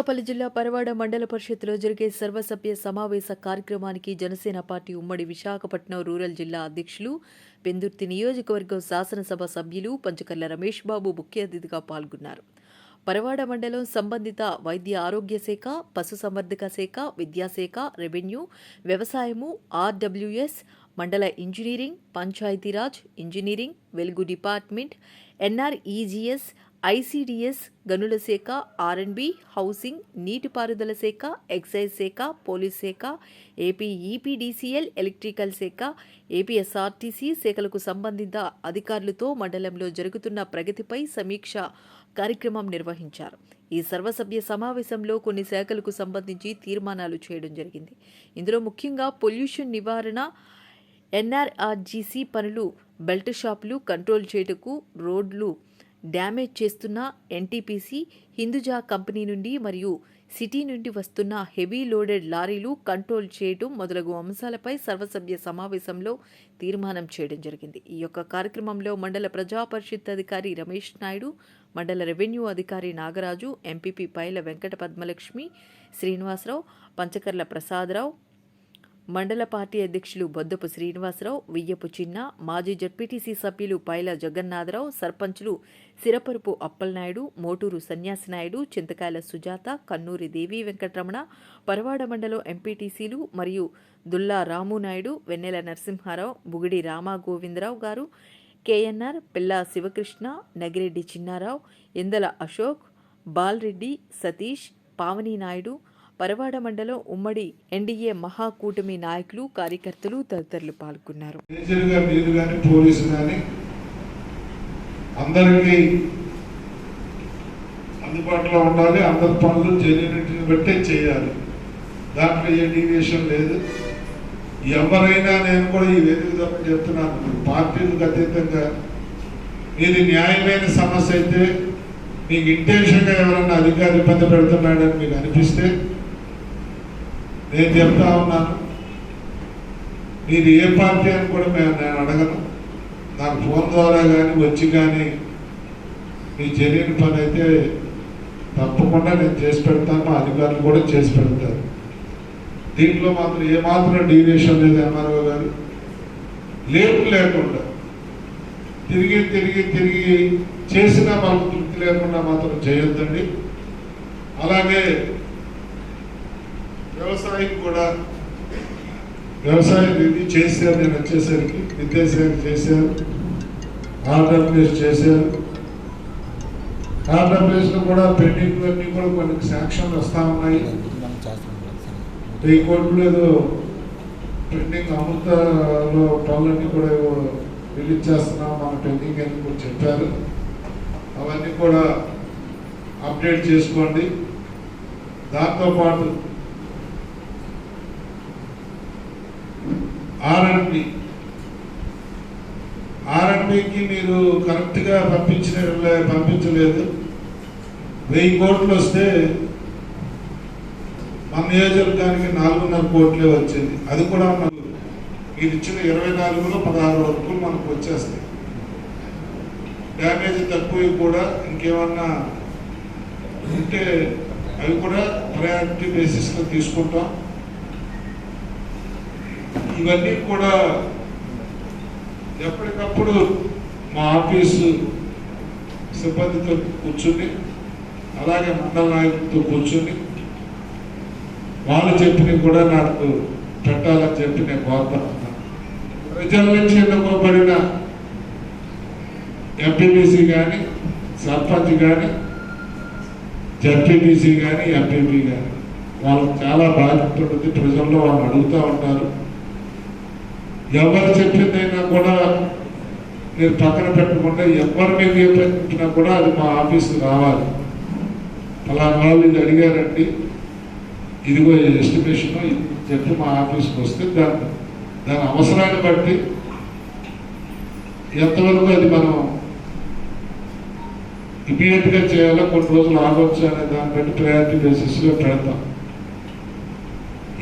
అనకాపల్లి జిల్లా పరవాడ మండల పరిషత్లో జరిగే సర్వసభ్య సమావేశ కార్యక్రమానికి జనసేన పార్టీ ఉమ్మడి విశాఖపట్నం రూరల్ జిల్లా అధ్యక్షులు పెందుర్తి నియోజకవర్గం శాసనసభ సభ్యులు పంచకర్ల రమేష్ బాబు ముఖ్య అతిథిగా పాల్గొన్నారు. పరవాడ మండలం సంబంధిత వైద్య ఆరోగ్య శాఖ పశుసంవర్ధక శాఖ విద్యాశాఖ రెవెన్యూ వ్యవసాయము ఆర్డబ్ల్యూఎస్ మండల engineering Panchayati Raj engineering Velugu department NREGS ICDS గనుల శాఖ ఆర్ఎండ్బి హౌసింగ్ నీటిపారుదల శాఖ ఎక్సైజ్ శాఖ పోలీస్ శాఖ ఏపీ ఈపీడీసీఎల్ ఎలక్ట్రికల్ శాఖ ఏపీఎస్ఆర్టీసీ శాఖలకు సంబంధిత అధికారులతో మండలంలో జరుగుతున్న ప్రగతిపై సమీక్ష కార్యక్రమం నిర్వహించారు. ఈ సర్వసభ్య సమావేశంలో కొన్ని శాఖలకు సంబంధించి తీర్మానాలు చేయడం జరిగింది. ఇందులో ముఖ్యంగా పొల్యూషన్ నివారణ ఎన్ఆర్ఆర్జీసీ పనులు బెల్ట్ షాపులు కంట్రోల్ చేయుటకు రోడ్లు డ్యామేజ్ చేస్తున్న ఎన్టీపీసీ హిందూజా కంపెనీ నుండి మరియు సిటీ నుండి వస్తున్న హెవీ లోడెడ్ లారీలు కంట్రోల్ చేయడం మొదలగు అంశాలపై సర్వసభ్య సమావేశంలో తీర్మానం చేయడం జరిగింది. ఈ యొక్క కార్యక్రమంలో మండల ప్రజా పరిషత్ అధికారి రమేష్ నాయుడు మండల రెవెన్యూ అధికారి నాగరాజు ఎంపీపీ పైల వెంకట పద్మలక్ష్మి శ్రీనివాసరావు పంచకర్ల ప్రసాదరావు మండల పార్టీ అధ్యక్షులు బొద్దపు శ్రీనివాసరావు వియ్యపు చిన్న మాజీ జడ్పీటీసీ సభ్యులు పైల జగన్నాథరావు సర్పంచులు సిరపరుపు అప్పలనాయుడు మోటూరు సన్యాసినాయుడు చింతకాయల సుజాత కన్నూరి దేవి వెంకటరమణ పరవాడ మండలం ఎంపీటీసీలు మరియు దుల్లా రామునాయుడు వెన్నెల నరసింహారావు బుగిడి రామాగోవిందరావు గారు కేఎన్ఆర్ పిల్లా శివకృష్ణ నగిరెడ్డి చిన్నారావు ఎందల అశోక్ బాల్రెడ్డి సతీష్ పావని నాయుడు పరవాడ మండలం ఉమ్మడి ఎన్డీఏ మహాకూటమి నాయకులు కార్యకర్తలు తదితరులు పాల్గొన్నారు. అందరికీ అందుబాటులో ఉండాలి. అందరి పనులు జెన్యునిటీని బట్టే చేయాలి. దాంట్లో ఏ డీవియేషన్ లేదు. ఎవరైనా నేను కూడా ఈ వేదిక తప్ప చెప్తున్నాను పార్టీలకు అతీతంగా ఇది న్యాయమైన సమస్య అయితే మీకు ఇంటెన్షన్గా ఎవరన్నా అధికారి ఇబ్బంది పెడుతున్నాడని మీకు అనిపిస్తే నేను చెప్తా ఉన్నాను. మీరు ఏ పార్టీ అని కూడా మేము నేను అడగను. నాకు ఫోన్ ద్వారా కానీ వచ్చి కానీ మీ జరిగిన పని అయితే తప్పకుండా నేను చేసి పెడతాను. మా అధికారులు కూడా చేసి పెడతారు. దీంట్లో మాత్రం ఏమాత్రం డీవియేషన్ లేదు ఎంఆర్ఓ గారు లేపు లేకుండా తిరిగి తిరిగి తిరిగి చేసినా మాకు తృప్తి లేకుండా మాత్రం చేయొద్దండి. అలాగే వ్యవసాయం కూడా వ్యవసాయం ఇది చేశారు నేను వచ్చేసరికి విద్యాశాఖ చేశారు ఆంధ్రప్రదేశ్ చేశారు. ఆంధ్రప్రదేశ్లో కూడా పెండింగ్ అన్నీ కూడా కొన్ని శాంక్షన్లు వస్తూ ఉన్నాయి. వెయ్యి కోట్లు ఏదో పెండింగ్ అమృతలో పనులన్నీ కూడా రిలీజ్ చేస్తున్నాం మన పెండింగ్ అని కూడా చెప్పారు. అవన్నీ కూడా అప్డేట్ చేసుకోండి. దాంతోపాటు ఆర్ఎండ్బి ఆర్ఎండ్బికి మీరు కరెక్ట్గా పంపించిన పంపించలేదు. వెయ్యి కోట్లు వస్తే మన నియోజకవర్గానికి నాలుగున్నర కోట్లే వచ్చింది. అది కూడా మనకు మీరు ఇచ్చిన ఇరవై నాలుగులో పదహారు వరకు మనకు వచ్చేస్తాయి. డ్యామేజ్ తక్కువ కూడా ఇంకేమన్నా ఉంటే అవి కూడా ప్రయారిటీ బేసిస్లో తీసుకుంటాం. ఇవన్నీ కూడా ఎప్పటికప్పుడు మా ఆఫీసు సిబ్బందితో కూర్చుని అలాగే మండల నాయకులతో కూర్చుని వాళ్ళు చెప్పినవి కూడా నాకు పెట్టాలని చెప్పి నేను కోరుతున్నాను ప్రజల నుంచి ఎన్నుకోబడిన ఎంపీటీసీ కానీ సర్పంచ్ కానీ జడ్పీటీసీ కానీ ఎంపీపీ కానీ వాళ్ళకి చాలా బాధ్యత ఉంటుంది. ప్రజల్లో వాళ్ళు అడుగుతూ ఉంటారు. ఎవరు చెప్పిందైనా కూడా మీరు పక్కన పెట్టకుండా ఎవరి మీద ఏ ప్రశ్నించినా కూడా అది మా ఆఫీస్కి రావాలి. అలా వాళ్ళు ఇది అడిగారండి. ఇదిగో ఎస్టిమేషన్ చెప్పి మా ఆఫీస్కి వస్తే దాని దాని అవసరాన్ని బట్టి ఎంతవరకు అది మనం ఇమీడియట్గా చేయాలో కొన్ని రోజులు ఆగొచ్చు అనే దాన్ని బట్టి ప్రయారిటీ బేసిస్లో పెడతాం.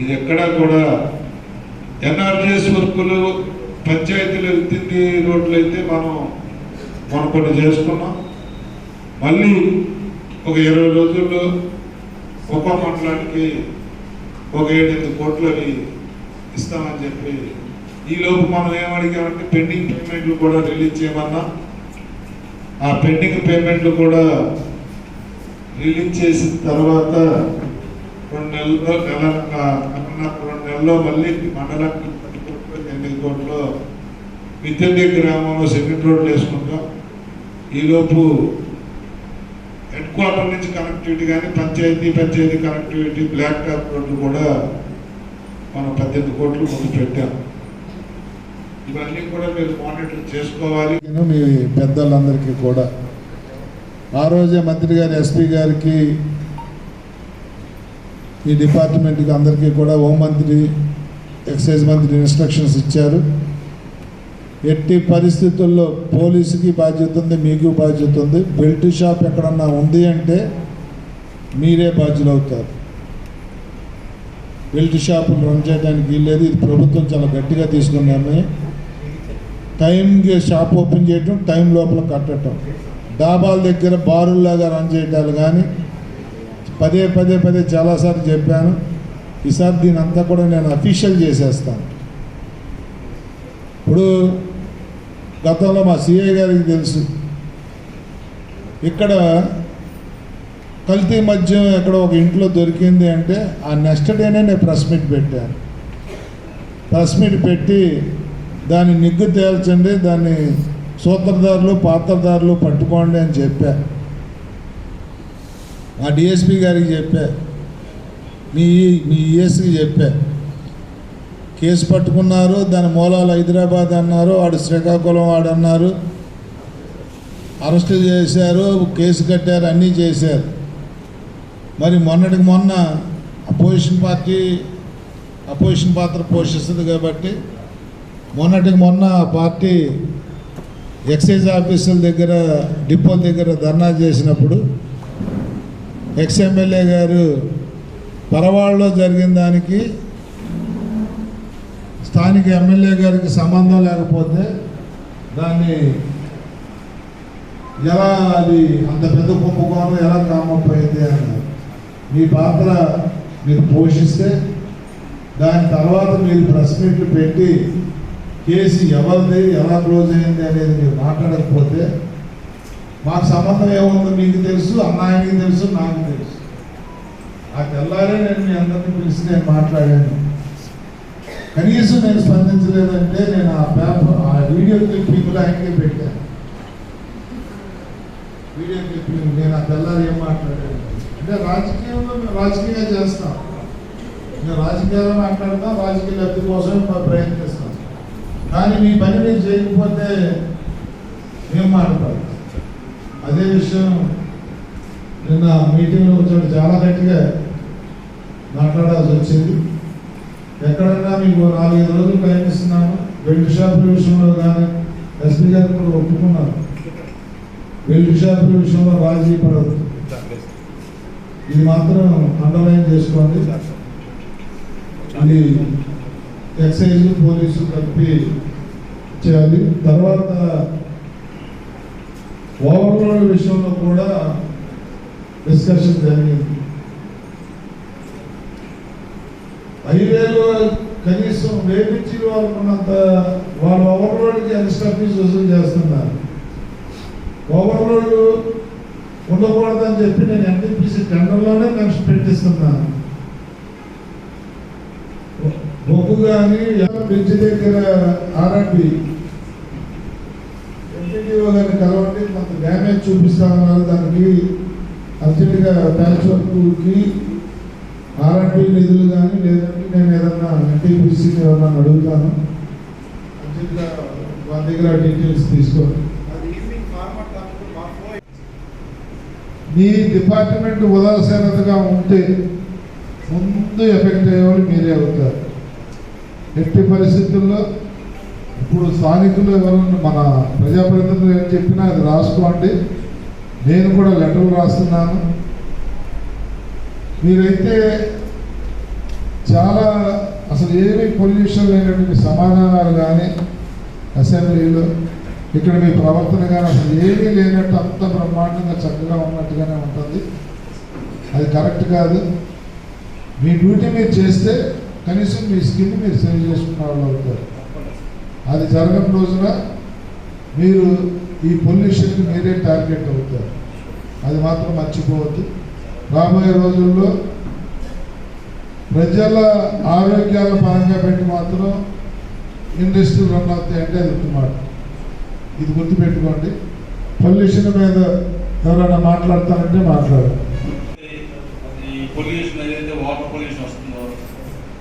ఇది ఎక్కడా కూడా ఎన్ఆర్జీఎస్ వర్కులు పంచాయతీలు ఎత్తింది రోడ్లు అయితే మనం మనం కొన్ని చేసుకున్నాం. మళ్ళీ ఒక ఇరవై రోజుల్లో ఒక్కో మండలానికి ఒక ఏడెనిమిది కోట్లు అవి ఇస్తామని చెప్పి ఈలోపు మనం ఏమడిగామంటే పెండింగ్ పేమెంట్లు కూడా రిలీజ్ చేయమన్నా. ఆ పెండింగ్ పేమెంట్లు కూడా రిలీజ్ చేసిన తర్వాత రెండు నెలల్లో నెల నెలన్నర రెండు నెలల్లో మళ్ళీ మండలానికి పది కోట్లు ఎనిమిది కోట్లు గ్రామంలో సెకండ్ రోడ్లు వేసుకుంటాం. ఈలోపు హెడ్ క్వార్టర్ నుంచి కనెక్టివిటీ కానీ panchayat panchayat connectivity black top రోడ్లు కూడా మనం పద్దెనిమిది కోట్లు ముందు పెట్టాం. ఇవన్నీ కూడా మీరు మానిటర్ చేసుకోవాలి. నేను మీ పెద్దలందరికీ కూడా. ఆ రోజే మంత్రి గారు ఎస్పీ గారికి ఈ డిపార్ట్మెంట్కి అందరికీ కూడా హోంమంత్రి ఎక్సైజ్ మంత్రి ఇన్స్ట్రక్షన్స్ ఇచ్చారు. ఎట్టి పరిస్థితుల్లో పోలీసుకి బాధ్యత ఉంది మీకు బాధ్యత ఉంది. బెల్ట్ షాప్ ఎక్కడన్నా ఉంది అంటే మీరే బాధ్యులు అవుతారు. బెల్ట్ షాపులు రన్ చేయడానికి వీల్లేదు. ఇది ప్రభుత్వం చాలా గట్టిగా తీసుకున్న నిర్ణయం. టైంకి షాప్ ఓపెన్ చేయటం టైం లోపల కట్టడం డాబాల దగ్గర బారుల్లాగా రన్ చేయటాలు కానీ పదే పదే పదే చాలాసార్లు చెప్పాను. ఈసారి దీని అంతా కూడా నేను అఫీషియల్ చేసేస్తాను. ఇప్పుడు గతంలో మా సిఐ గారికి తెలుసు. ఇక్కడ కల్తీ మద్యం ఎక్కడ ఒక ఇంట్లో దొరికింది అంటే ఆ నెక్స్ట్ డేనే నేను ప్రెస్ మీట్ పెట్టాను. ప్రెస్ మీట్ పెట్టి దాన్ని నిగ్గు తేల్చండి దాన్ని సూత్రధారులు పాత్రధారులు పట్టుకోండి అని చెప్పాను ఆ డిఎస్పి గారికి చెప్పా. మీ మీ ఈఎస్కి చెప్పా. కేసు పట్టుకున్నారు దాని మూలాలు హైదరాబాద్ అన్నారు వాడు శ్రీకాకుళం వాడు అన్నారు. అరెస్ట్ చేశారు కేసు కట్టారు అన్నీ చేశారు. మరి మొన్నటికి మొన్న అపోజిషన్ పార్టీ అపోజిషన్ పాత్ర పోషిస్తుంది కాబట్టి మొన్నటికి మొన్న పార్టీ ఎక్సైజ్ ఆఫీసుల దగ్గర డిపో దగ్గర ధర్నా చేసినప్పుడు ఎక్స్ఎమ్మెల్యే గారు పరవాళ్ళలో జరిగిన దానికి స్థానిక ఎమ్మెల్యే గారికి సంబంధం లేకపోతే దాన్ని ఎలా అది అంత పెద్ద కుంభకోణం ఎలా కామపోయింది అన్నారు మీ పాత్ర మీరు పోషిస్తే దాని తర్వాత మీరు ప్రెస్ మీట్లు పెట్టి కేసు ఎవరిది ఎలా క్లోజ్ అయింది అనేది మీరు మాట్లాడకపోతే మాకు సంబంధం ఏముందో మీకు తెలుసు అన్నాయనికి తెలుసు నాకు తెలుసు. ఆ తెల్లారే నేను మీ అందరిని పిలిచి నేను మాట్లాడాను. కనీసం నేను స్పందించలేదంటే నేను ఆ పేపర్ ఆ వీడియో క్లిప్పింగ్లో ఆయనకే పెట్టాను. వీడియో క్లిప్పింగ్ నేను ఆ తెల్లారి ఏం మాట్లాడాను? అంటే రాజకీయంలో మేము రాజకీయంగా చేస్తాం. మేము రాజకీయాలు మాట్లాడతాం రాజకీయ లబ్ధి కోసం మేము ప్రయత్నిస్తాం. కానీ మీ పని మీరు చేయకపోతే మేము మాట్లాడతాం. అదే విషయం నిన్న మీటింగ్లో వచ్చాడు చాలా గట్టిగా మాట్లాడాల్సి వచ్చింది. ఎక్కడన్నా మీకు నాలుగైదు రోజులు టైం ఇస్తున్నాము బెల్ట్ షాపుల విషయంలో కానీ ఎస్పీ గారు కూడా ఒప్పుకున్నారు. బెల్ట్ షాపుల విషయంలో రాజీ పడదు ఇది మాత్రం అండర్లైన్ చేసుకోండి. అది ఎక్సైజ్ పోలీసు కలిపి చేయాలి. తర్వాత ఓవర్లోడ్ విషయంలో కూడా డిస్కషన్ జరిగింది. హైవేలో కనీసం వేపించి వాళ్ళు ఉన్నంత వాళ్ళు ఓవర్లోడ్కి ఎక్స్ట్రా ఫీజు వసూలు చేస్తున్నారు. ఓవర్లోడ్ ఉండకూడదని చెప్పి నేను ఎన్టీపీసీ టెండర్లోనే నెక్స్ట్ పెట్టిస్తున్నాను. బొగ్గు కానీ బ్రిడ్జ్ దగ్గర ఆర్ఎండ్బి గారిని కలవండి కొంత డ్యామేజ్ చూపిస్తామన్నారు దానికి అర్జెంటుగా ప్యాచ్ వర్క్కి ఆర్ఎండ్బి నిధులు కానీ లేదంటే నేను ఏదన్నా ఎన్టీపీసీని ఏమన్నా అడుగుతాను. అర్జెంటుగా వాళ్ళ దగ్గర డీటెయిల్స్ తీసుకోండి. మీ డిపార్ట్మెంట్ ఉదాసీనతగా ఉంటే ముందు ఎఫెక్ట్ అయ్యేవాళ్ళు మీరే అవుతారు. ఎట్టి పరిస్థితుల్లో ఇప్పుడు స్థానికులు ఎవరన్నా మన ప్రజాప్రతినిధులు ఏం చెప్పినా అది రాసుకోండి. నేను కూడా లెటర్లు రాస్తున్నాను. మీరైతే చాలా అసలు ఏమీ పొల్యూషన్ లేనటువంటి సమాధానాలు కానీ అసెంబ్లీలో ఇక్కడ మీ ప్రవర్తన కానీ అసలు ఏమీ లేనట్టు అంత బ్రహ్మాండంగా చక్కగా ఉన్నట్టుగానే ఉంటుంది. అది కరెక్ట్ కాదు. మీ డ్యూటీ మీరు చేస్తే కనీసం మీ స్కిన్ మీరు సేవ్ చేసుకున్న వాళ్ళు అవుతారు. అది జరగని రోజున మీరు ఈ పొల్యూషన్కి మీరే టార్గెట్ అవుతారు. అది మాత్రం మర్చిపోవద్దు. రాబోయే రోజుల్లో ప్రజల ఆరోగ్యాల పరంగా పెట్టి మాత్రం ఇండస్ట్రీలు రన్ అవుతాయి అంటే అది ఉత్తమాట ఇది గుర్తుపెట్టుకోండి. పొల్యూషన్ మీద ఎవరైనా మాట్లాడతారంటే మాట్లాడు పొల్యూషన్ ఏదైతే వాటర్ పొల్యూషన్ వస్తుందో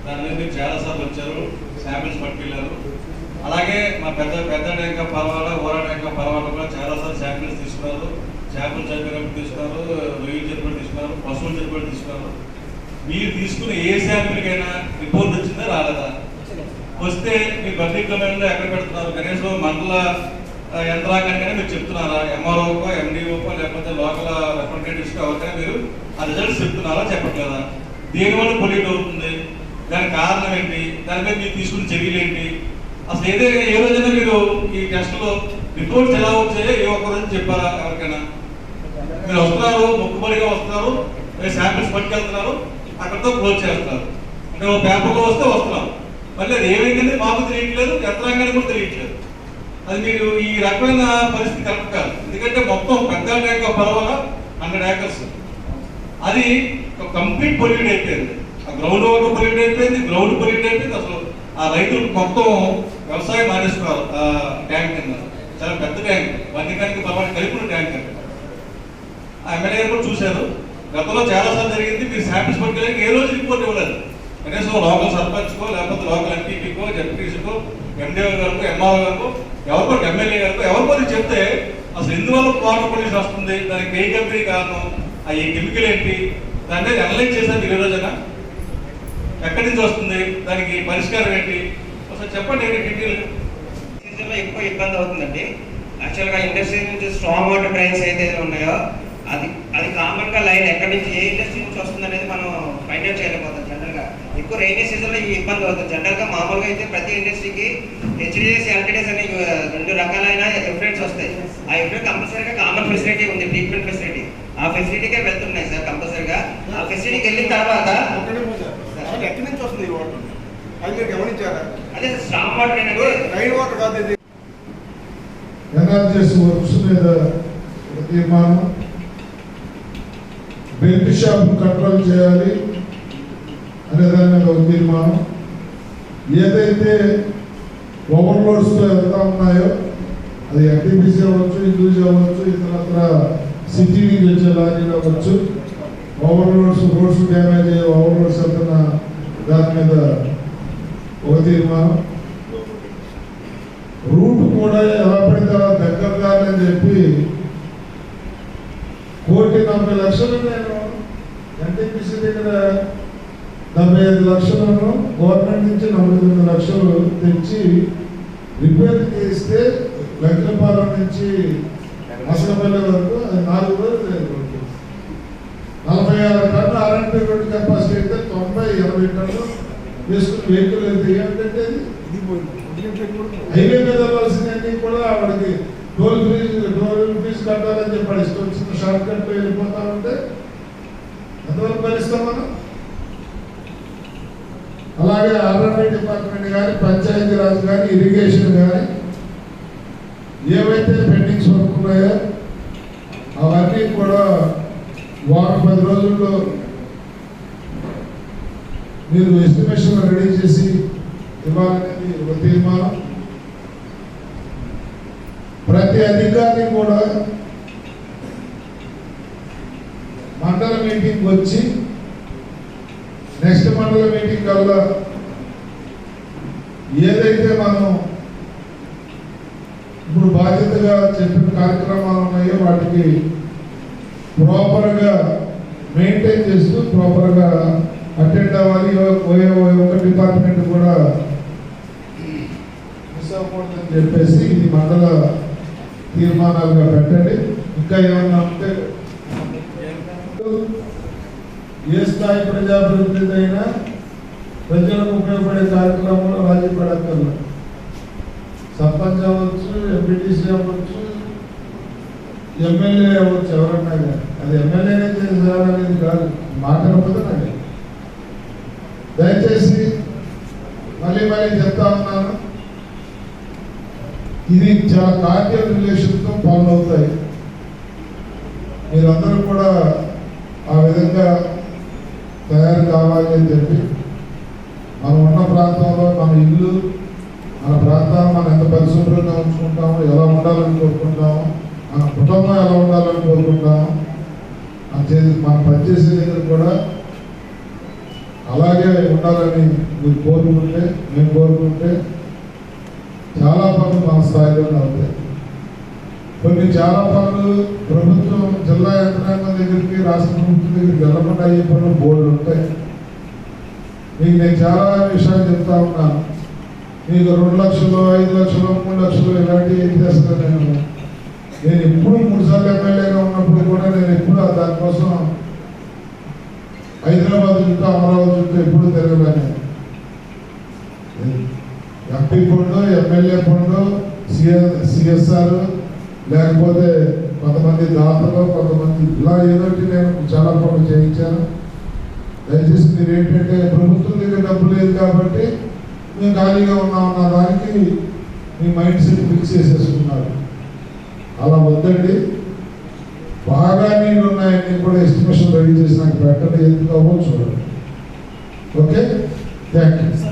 దాని మీద చాలాసార్లు వచ్చారు శాంపిల్స్ పట్టుకెళ్ళారు. అలాగే మా పెద్ద పెద్ద ట్యాంక పర్వాల ఓరా ట్యాంక పర్వాల కూడా చాలాసార్లు శాంపిల్స్ తీసుకున్నారు. చేపలు చనిపోయినప్పుడు తీసుకున్నారు రొయ్యలు చనిపోయి తీసుకున్నారు పశువులు చనిపోయి తీసుకున్నారు. మీరు తీసుకున్న ఏ శాంపిల్కైనా రిపోర్ట్ వచ్చిందా రాలేదా? వస్తే మీ పబ్లిక్ డొమైన్లో ఎక్కడ పెడుతున్నారు? కనీసం మండల యంత్రాంగానికైనా మీరు చెప్తున్నారా? ఎంఆర్ఓకో ఎండిఓకో లేకపోతే లోకల్ రిప్రజెంటేటివ్స్కి ఎవరికైనా మీరు ఆ రిజల్ట్స్ చెప్తున్నారా చెప్పట్లేదా? దేనివల్ల పొల్యూట్ అవుతుంది? దానికి కారణం ఏంటి? దానిపై మీరు తీసుకున్న చర్యలు ఏంటి? అసలు ఏదైనా ఏ రోజైనా మీరు ఈ టెస్ట్లో రిపోర్ట్స్ ఎలా వచ్చాయో ఏ ఒక్క రోజు చెప్పారా ఎవరికైనా? మీరు వస్తున్నారు మొక్కుబడిగా వస్తున్నారు శాంపిల్స్ పట్టుకెళ్తున్నారు అక్కడితో క్లోజ్ చేస్తున్నారు. అంటే ఒక పేపర్లో వస్తే వస్తున్నారు మళ్ళీ అది ఏమైందని మాకు తెలియట్లేదు యంత్రాంగానికి కూడా తెలియట్లేదు. అది మీరు ఈ రకమైన పరిస్థితి కరెక్ట్ కాదు. ఎందుకంటే మొత్తం పెద్ద ట్యాంక్ పర్వాల హండ్రెడ్ ఏకర్స్ అది కంప్లీట్ పొల్యూట్ అయిపోయింది. ఆ గ్రౌండ్ వాటర్ పొల్యూట్ అయిపోయింది గ్రౌండ్ పొల్యూట్ అయిపోయింది అసలు. ఆ రైతులు మొత్తం వ్యవసాయం మానేస్తున్నారు ఆ ట్యాంక్ కింద. చాలా పెద్ద ట్యాంక్. వందకానికి పర్వాలేదు కలిపిన ట్యాంక్ అంటే ఆ ఎమ్మెల్యే గారు కూడా చూశారు. గతంలో చాలా సార్లు జరిగింది మీరు శాంపిల్స్ పట్టుకెళ్ళి ఏ రోజు రిపోర్ట్ ఇవ్వలేదు. కనీసం లోకల్ సర్పంచ్కో లేకపోతే లోకల్ ఎంపీపీకో జడ్పీసీకో ఎండిఓ గారికో ఎంఆర్ఓ గారికో ఎవరికో ఎమ్మెల్యే గారికో ఎవరికో చెప్తే అసలు ఎందువల్ల వాటర్ పొల్యూషన్ వస్తుంది? దానికి ఏ కంపెనీ కారణం? ఆ ఈ కెమికల్ ఏంటి? దాని మీద అనలైజ్ చేశారు మీరు ఏ రోజైనా? ఎక్కడి నుంచి వస్తుంది? దానికి పరిష్కారం ఏంటి? అసలు చెప్పండి ఏంటి డీటెయిల్ సీజన్లో ఎక్కువ ఇబ్బంది అవుతుందండి. యాక్చువల్గా ఇండస్ట్రీ నుంచి స్ట్రాంగ్ వాటర్ డ్రైన్స్ ఏదైతే ఉన్నాయో అది అది కామన్గా లైన్ ఎక్కడి నుంచి ఏ ఇండస్ట్రీ నుంచి వస్తుంది అనేది మనం ఫైండ్ అవుట్ చేయలేకపోతాం జనరల్గా. ఎక్కువ రైనీ సీజన్లో ఈ ఇబ్బంది అవుతుంది. జనరల్గా మామూలుగా అయితే ప్రతి ఇండస్ట్రీకి హెచ్డిఎస్ ఎల్టీడీఎస్ అనే రెండు రకాలైన ఎఫ్రెంట్స్ వస్తాయి. ఆ ఎఫ్రెంట్ కంపల్సరీగా కామన్ ఫెసిలిటీ ఉంది ట్రీట్మెంట్ ఫెసిలిటీ ఆ ఫెసిలిటీకే వెళ్తున్నాయి సార్ కంపల్సరీగా ఆ ఫెసిలిటీకి వెళ్ళిన తర్వాత. అసలు ఎక్కడి నుంచి వస్తుంది ఈ వాటర్? అది మీరు గమనించారా? అదే రైన్ వాటర్ కాదు ఇది. ఎన్ఆర్జెస్ వర్క్స్ మీద తీర్మానం. బెల్ట్ షాప్ కంట్రోల్ చేయాలి అనే దాని మీద ఒక తీర్మానం. ఏదైతే ఓవర్లోడ్స్తో వెళ్తా ఉన్నాయో అది ఎన్టీపీసీ అవ్వచ్చు ఇంగ్లీష్ అవ్వచ్చు ఇతరత్ర సిటీ నుంచి వచ్చే లారీలు అవ్వచ్చు ఓవర్ రోడ్స్ డ్యామేజ్ అయ్యే ఓవర్లోడ్స్ అంటున్న దాని మీద ఒక తీర్మానం. రూట్ కూడా ఎలా పడితే అలా దగ్గర కాదని చెప్పి కోటి నలభై లక్షలు నేను ఎన్టీపీసీ దగ్గర డెబ్బై ఐదు లక్షలను గవర్నమెంట్ నుంచి నలభై తొమ్మిది లక్షలు తెచ్చి రిపేర్ చేస్తే లగ్నపాలెం నుంచి అసలపల్లి వరకు అది నాలుగు రోజులు ఐదు రోజులు. నలభై ఆరు టన్ను ఆర్ఎంపీ రోడ్డు కెపాసిటీ అయితే తొంభై ఎనభై టన్ను వేసుకుని వెహికల్ ఏంటంటే హైవే మీద వెళ్ళాల్సినవన్నీ కూడా వాడికి టోల్ ఫీజు టోల్ ఫీజు కట్టాలని చెప్పి ఇష్టం వచ్చిన షార్ట్ కట్ వెళ్ళిపోతా ఉంటే ఎంతవరకు భరిస్తాం మనం. అలాగే ఆర్ఆర్ఐ డిపార్ట్మెంట్ కానీ పంచాయతీ రాజ్ కానీ ఇరిగేషన్ కానీ ఏవైతే పెండింగ్స్ వర్క్ ఉన్నాయో అవన్నీ కూడా వారం పది రోజుల్లో మీరు ఎస్టిమేషన్ రెడీ చేసి ఇవ్వాలనేది ఒక తీర్మానం. ప్రతి అధికారి కూడా మండల మీటింగ్ వచ్చి నెక్స్ట్ మండల మీటింగ్ కల్లా ఏదైతే మనం ఇప్పుడు బాధ్యతగా చెప్పిన కార్యక్రమాలు ఉన్నాయో వాటికి ప్రాపర్గా మెయింటైన్ చేస్తూ ప్రాపర్గా అటెండ్ అవ్వాలి పోయే ఒక డిపార్ట్మెంట్ కూడా మిస్ అవ్వకూడదని చెప్పేసి ఇది మండల తీర్మానాలుగా పెట్టండి. ఇంకా ఏమన్నా ఉంటే ఏ స్థాయి ప్రజాప్రతినిధి అయినా ప్రజలకు ఉపయోగపడే కార్యక్రమంలో రాజీ పడక్కర్లేదు. సర్పంచ్ అవ్వచ్చు ఎంపీటీసీ అవ్వచ్చు ఎమ్మెల్యే అవ్వచ్చు ఎవరన్నా కానీ. అది ఎమ్మెల్యేనే చేయాలనేది కాదు మాట్లాడకపోతే దయచేసి మళ్ళీ మళ్ళీ చెప్తా ఉన్నాను. ఇది చాలా కార్డియల్ రిలేషన్తో ఫాలో అవుతాయి. మీరందరూ కూడా ఆ విధంగా తయారు కావాలి అని చెప్పి మనం ఉన్న ప్రాంతంలో మన ఇల్లు మన ప్రాంతాన్ని మనం ఎంత పరిశుభ్రంగా ఉంచుకుంటామో ఎలా ఉండాలని కోరుకుంటామో మన కుటుంబం ఎలా ఉండాలని కోరుకుంటామో మన చేసి మనం పనిచేసే దగ్గర కూడా ఉండాలని మీరు కోరుకుంటే మేము కోరుకుంటే చాలా పనులు మన స్థాయిలోనే అవుతాయి కొన్ని చాలా పనులు ప్రభుత్వం జిల్లా యంత్రాంగం దగ్గరికి రాష్ట్ర ప్రభుత్వం దగ్గరికి వెళ్ళకుండా అయ్యే పనులు బోర్డు ఉంటాయి. మీకు నేను చాలా విషయాలు చెప్తా ఉన్నాను. మీకు రెండు లక్షలు ఐదు లక్షలు మూడు లక్షలు ఇలాంటివి ఏం చేస్తాను నేను నేను ఎప్పుడు మూడు సార్లు ఎమ్మెల్యేగా ఉన్నప్పుడు కూడా నేను ఎప్పుడు ఆ దానికోసం హైదరాబాద్ చుట్టూ అమరావతి చుట్టూ ఎప్పుడు తిరగలేను MP fund MLA fund CSR లేకపోతే కొంతమంది దాతలు కొంతమంది ఇలా ఏదోటి నేను చాలా పనులు చేయించాను. దయచేసి మీరు ఏంటంటే ప్రభుత్వం దగ్గర డబ్బు లేదు కాబట్టి మేము ఖాళీగా ఉన్నామన్న దానికి మీ మైండ్ సెట్ ఫిక్స్ చేసేసుకున్నారు. అలా వద్దండి. బాగా నీళ్ళు ఉన్నాయని కూడా ఎస్టిమేషన్ రెడీ చేసి నాకు పెట్టండి ఎందుకు అవ్వచ్చు చూడండి. Okay thank you